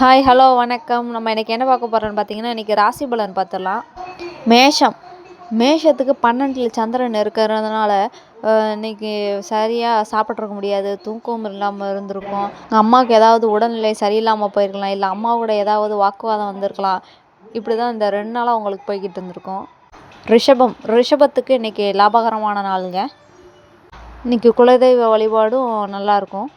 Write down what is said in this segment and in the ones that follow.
Hi hello வணக்கம். நம்ம எனக்கு என்ன பார்க்க போகிறோன்னு பார்த்தீங்கன்னா இன்றைக்கி ராசி பலன் பார்த்துடலாம். மேஷம். மேஷத்துக்கு பன்னெண்டில் சந்திரன் இருக்கிறதுனால இன்றைக்கி சரியாக சாப்பிட்ருக்க முடியாது. தூக்கம் இல்லாமல் இருந்திருக்கும். அம்மாவுக்கு ஏதாவது உடல்நிலை சரியில்லாமல் போயிருக்கலாம். இல்லை அம்மாவோட ஏதாவது வாக்குவாதம் வந்திருக்கலாம். இப்படி தான் இந்த ரெண்டு நாளாக உங்களுக்கு போய்கிட்டு இருந்திருக்கும். ரிஷபம். ரிஷபத்துக்கு இன்றைக்கி லாபகரமான நாளுங்க. இன்றைக்கி குலதெய்வ வழிபாடும் நல்லாயிருக்கும்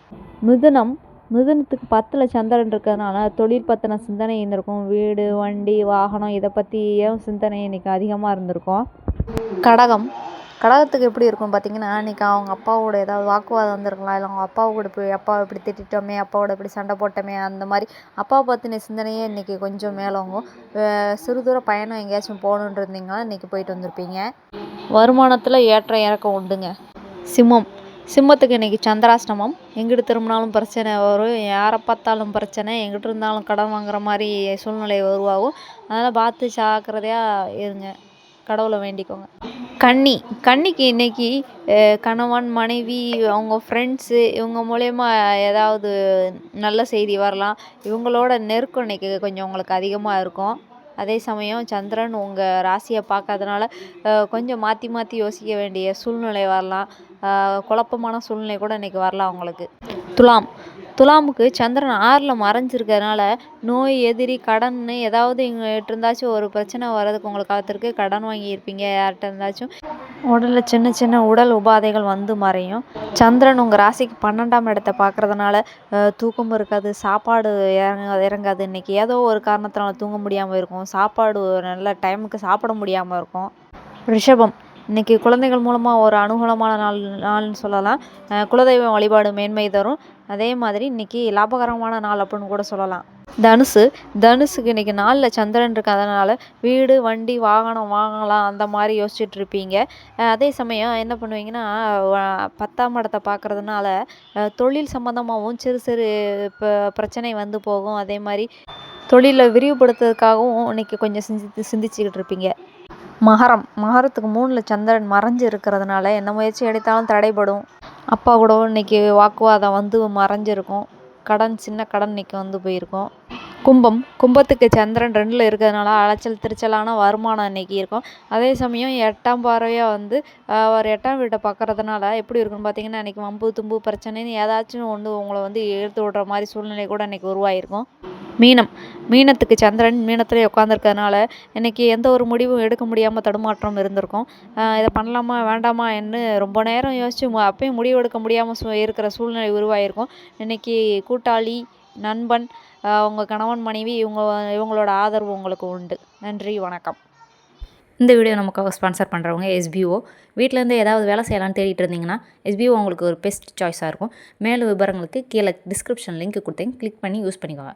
மிதுனம். மிதுனத்துக்கு பத்தில் சந்திரன் இருக்கிறதுனால தொழில் பற்றின சிந்தனை இருந்திருக்கும். வீடு வண்டி வாகனம் இதை பற்றியும் சிந்தனை இன்றைக்கி அதிகமாக இருந்திருக்கும். கடகம். கடகத்துக்கு எப்படி இருக்கும் பார்த்தீங்கன்னா இன்றைக்கி அவங்க அப்பாவோட ஏதாவது வாக்குவாதம் வந்திருக்கலாம். இல்லை அவங்க அப்பாவை கூட போய் அப்பாவை இப்படி திட்டிட்டோமே அப்பாவோட இப்படி சண்டை போட்டோமே அந்த மாதிரி அப்பாவை பற்றின சிந்தனையே இன்றைக்கி கொஞ்சம் மேலோங்கும் சிறு தூர பயணம் எங்கேயாச்சும் போகணுன்னு இருந்தீங்கன்னா இன்றைக்கி போயிட்டு வந்திருப்பீங்க. வருமானத்தில் ஏற்ற இறக்கம் உண்டுங்க. சிம்மம். சிம்மத்துக்கு இன்றைக்கி சந்திராஷ்டமம். எங்கிட்டு திரும்பினாலும் பிரச்சனை வரும். யாரை பார்த்தாலும் பிரச்சனை. எங்கிட்டு இருந்தாலும் கடன் வாங்குற மாதிரி சூழ்நிலை உருவாகும். அதனால் பார்த்து ஜாக்கிரதையாக இருங்க. கடவுளை வேண்டிக்கோங்க. கன்னி. கன்னிக்கு இன்னைக்கு கணவன் மனைவி அவங்க ஃப்ரெண்ட்ஸு இவங்க மூலயமா ஏதாவது நல்ல செய்தி வரலாம். இவங்களோட நெருக்கம் இன்றைக்கி கொஞ்சம் உங்களுக்கு அதிகமாக இருக்கும். அதே சமயம் சந்திரன் உங்கள் ராசியை பார்க்காதனால கொஞ்சம் மாற்றி மாற்றி யோசிக்க வேண்டிய சூழ்நிலை வரலாம். குழப்பமான சூழ்நிலை கூட இன்றைக்கி வரலாம் அவங்களுக்கு. துலாம். துலாமுக்கு சந்திரன் ஆறில் மறைஞ்சிருக்கிறதுனால நோய் எதிரி கடன்னு ஏதாவது எங்கிட்ட இருந்தாச்சும் ஒரு பிரச்சனை வர்றதுக்கு உங்களுக்கு காத்திருக்கு. கடன் வாங்கியிருப்பீங்க யார்கிட்ட இருந்தாச்சும். உடலில் சின்ன சின்ன உடல் உபாதைகள் வந்து மறையும். சந்திரன் உங்கள் ராசிக்கு பன்னெண்டாம் இடத்த பார்க்கறதுனால தூக்கம் இருக்காது சாப்பாடு இறங்க இறங்காது. இன்றைக்கி ஏதோ ஒரு காரணத்தினால தூங்க முடியாமல் இருக்கும். சாப்பாடு நல்ல டைமுக்கு சாப்பிட முடியாமல் இருக்கும். ரிஷபம். இன்றைக்கி குழந்தைகள் மூலமாக ஒரு அனுகூலமான நாள் நாள்னு சொல்லலாம். குலதெய்வம் வழிபாடு மேன்மை தரும். அதே மாதிரி இன்னைக்கு லாபகரமான நாள் அப்படின்னு கூட சொல்லலாம். தனுசு தனுசுக்கு இன்றைக்கி நாளில் சந்திரன் இருக்கிறதுனால வீடு வண்டி வாகனம் வாங்கலாம். அந்த மாதிரி யோசிச்சுட்டு இருப்பீங்க. அதே சமயம் என்ன பண்ணுவீங்கன்னா பத்தாம் இடத்தை பார்க்கறதுனால தொழில் சம்மந்தமாகவும் சிறு சிறு பிரச்சனை வந்து போகும். அதே மாதிரி தொழிலை விரிவுபடுத்துறதுக்காகவும் இன்னைக்கு கொஞ்சம் சிந்தித்து சிந்திச்சுக்கிட்டு இருப்பீங்க. மகரம். மகரத்துக்கு மூணில் சந்திரன் மறைஞ்சு இருக்கிறதுனால என்ன முயற்சி எடுத்தாலும் தடைபடும். அப்பா கூட இன்னைக்கு வாக்குவாதம் வந்து மறைஞ்சிருக்கும். கடன் சின்ன கடன் இன்றைக்கி வந்து போயிருக்கும். கும்பம். கும்பத்துக்கு சந்திரன் ரெண்டில் இருக்கிறதுனால அலைச்சல் திருச்சலான வருமானம் இன்னைக்கு இருக்கும். அதே சமயம் எட்டாம் பார்வையாக வந்து ஒரு எட்டாம் வீட்டை பார்க்கறதுனால எப்படி இருக்குன்னு பார்த்தீங்கன்னா இன்றைக்கி வம்பு தும்பு பிரச்சனைன்னு ஏதாச்சும் ஒன்று உங்களை வந்து எடுத்து விடுற மாதிரி சூழ்நிலை கூட இன்றைக்கி உருவாகிருக்கும் மீனம். மீனத்துக்கு சந்திரன் மீனத்திலே உட்காந்துருக்கறனால இன்னைக்கு எந்த ஒரு முடிவும் எடுக்க முடியாமல் தடுமாற்றம் இருந்திருக்கும். இதை பண்ணலாமா வேண்டாமா என்று ரொம்ப நேரம் யோசித்து அப்பயும் முடிவு எடுக்க முடியாமல் சூ இருக்கிற சூழ்நிலை உருவாகிருக்கும் இன்றைக்கி கூட்டாளி நண்பன் உங்கள் கணவன் மனைவி இவங்க இவங்களோட ஆதரவு உங்களுக்கு உண்டு. நன்றி வணக்கம். இந்த வீடியோ நமக்கு ஸ்பான்சர் பண்ணுறவங்க எஸ்பிஓ. வீட்டிலேருந்து ஏதாவது வேலை செய்யலாம்னு தேடிட்டு இருந்தீங்கன்னா எஸ்பிஓ உங்களுக்கு ஒரு பெஸ்ட் சாய்ஸாக இருக்கும். மேலும் விவரங்களுக்கு கீழே டிஸ்கிரிப்ஷன் லிங்க் கொடுத்தேன். கிளிக் பண்ணி யூஸ் பண்ணிக்கோங்க.